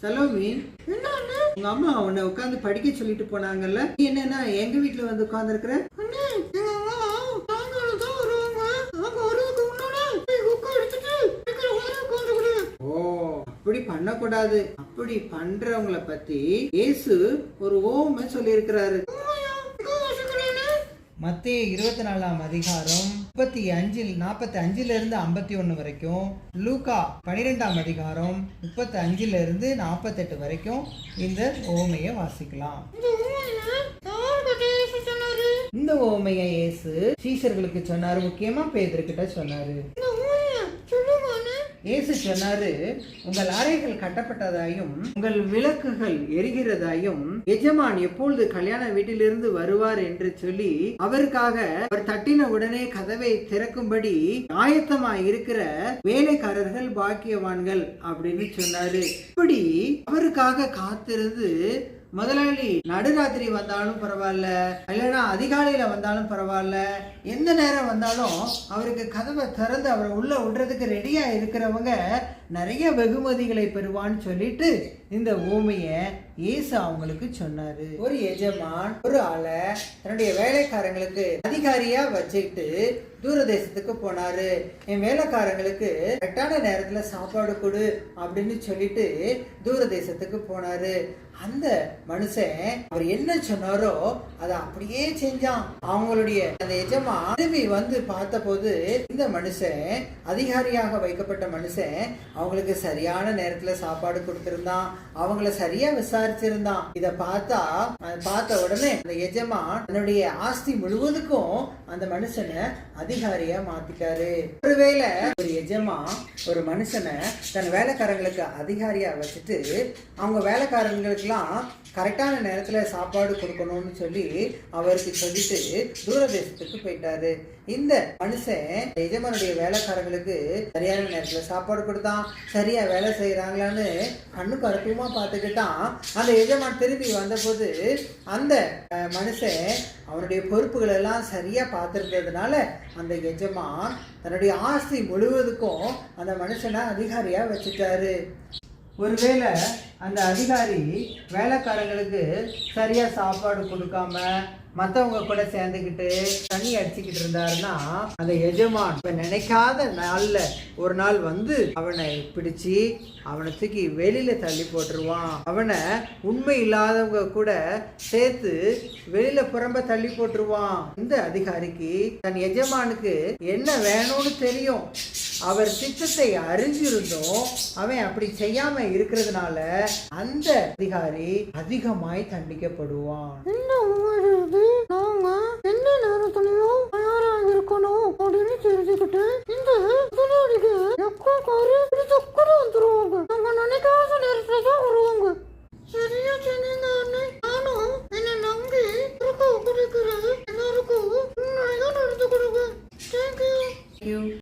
சலோமி உங்க அம்மா உன்னை உட்காந்து படிக்க சொல்லிட்டு போனாங்கல்ல. நீ என்னன்னா எங்க வீட்டுல வந்து உட்கார்ந்துருக்குற? ஓ அப்படி பண்ணக்கூடாது. அப்படி பண்றவங்கள பத்தி இயேசு ஒரு ஓமை சொல்லியிருக்கிறாரு. மத்திய இருபத்தி நாலாம் அதிகாரம் முப்பத்தி அஞ்சில் நாற்பத்தி அஞ்சுல இருந்து ஐம்பத்தி ஒன்று வரைக்கும் லூகா பனிரெண்டாம் அதிகாரம் முப்பத்தி அஞ்சுல இருந்து நாற்பத்தெட்டு வரைக்கும் இந்த ஓமையை வாசிக்கலாம். இந்த ஓமையை இயேசு சீஷர்களுக்கு சொன்னாரு முக்கியமா பேதர்கிட்ட சொன்னாரு. இயேசு சொன்னாரு உங்கள் அறைகள் கட்டப்பட்டதாயும் உங்கள் விளக்குகள் எரிகிறதாயும் எஜமான் எப்பொழுது கல்யாண வீட்டிலிருந்து வருவார் என்று சொல்லி அவருக்காக அவர் தட்டின உடனே கதவை திறக்கும்படி ஆயத்தமாய் இருக்கிற வேலைக்காரர்கள் பாக்கியவான்கள் அப்படின்னு சொன்னாரு. இப்படி அவருக்காக காத்திருந்து முதலாளி நடுராத்திரி வந்தாலும் பரவாயில்ல இல்லைன்னா அதிகாலையில் வந்தாலும் பரவாயில்ல எந்த நேரம் வந்தாலும் அவருக்கு கதவை திறந்து அவரை உள்ளே விடுறதுக்கு ரெடியாக இருக்கிறவங்க நிறைய வெகுமதிகளை பெறுவான்னு சொல்லிட்டு இந்த ஓமையை இயேசு அவங்களுக்கு சொன்னாரு. ஒரு எஜமான் ஒரு ஆளை தன்னுடைய வேலைக்காரங்களுக்கு அதிகாரியா வச்சுக்கிட்டு தூரதேசத்துக்கு போனாரு. என் வேலைக்காரங்களுக்கு கரெக்டான நேரத்துல சாப்பாடு கொடு அப்படின்னு சொல்லிட்டு தூரதேசத்துக்கு போனாரு. அந்த மனுஷன் அவர் என்ன சொன்னாரோ அதை அப்படியே செஞ்சான். அவங்களுடைய அந்த எஜமா திரும்பி வந்து பார்த்தபோது இந்த மனுஷன் அதிகாரியாக வைக்கப்பட்ட மனுஷன் அவங்களுக்கு சரியான நேரத்துல சாப்பாடு கொடுத்திருந்தான். அவங்கள சரியா விசாரிச்சிருந்தான். இத பார்த்தா பார்த்த உடனே அந்த எஜமா தன்னுடைய ஆஸ்தி முழுவதுக்கும் அந்த மனுஷனை அதிகாரியா மாத்திட்டாரு. ஒருவேளை ஒரு எஜமா ஒரு மனுஷனை தன் வேலைக்காரங்களுக்கு அதிகாரியா வச்சுட்டு அவங்க வேலைக்காரங்களுக்கெல்லாம் கரெக்டான நேரத்துல சாப்பாடு கொடுக்கணும்னு சொல்லி அவருக்கு சொல்லிட்டு தூரதேசத்துக்கு போயிட்டாரு. இந்த மனுஷன் எஜமானுடைய வேலைக்காரங்களுக்கு சரியான நேரத்துல சாப்பாடு கொடுத்தான் சரியா வேலை செய்யறாங்களான்னு கண்ணு கருப்புமா பார்த்துக்கிட்டான். அந்த எஜமான் திரும்பி வந்தபோது அந்த மனுஷன் அவனுடைய பொறுப்புகள் எல்லாம் சரியா பார்த்துருந்ததுனால அந்த எஜமான் தன்னுடைய ஆஸ்தி முழுவதுக்கும் அந்த மனுஷனை அதிகாரியா வச்சுட்டாரு. ஒருவேளை அந்த அதிகாரி வேலைக்காரங்களுக்கு சரியாக சாப்பாடு கொடுக்காம மற்றவங்க கூட சேர்ந்துக்கிட்டு தண்ணி அடிச்சுக்கிட்டு இருந்தாருன்னா அந்த எஜமான் இப்போ நினைக்காத நாளில் ஒரு நாள் வந்து அவனை பிடிச்சு அவனை தூக்கி வெளியில் தள்ளி போட்டுருவான். அவனை உண்மை இல்லாதவங்க கூட சேர்த்து வெளியில் புறம்ப தள்ளி போட்டுருவான். இந்த அதிகாரிக்கு தன் எஜமானுக்கு என்ன வேணும்னு தெரியும். அவர் திட்டத்தை அறிஞ்சிருந்தும் அவன் அப்படி செய்யாம இருக்கிறதுனால அந்த அதிகாரி அதிகமாய் தண்டிக்கப்படுவான். என்ன உணர்வு நாங்க எந்த நேரத்துலயும் தயாரா இருக்கணும் அப்படின்னு தெரிஞ்சுக்கிட்டு இந்த முதலாளிக்கு எக்கோ காரு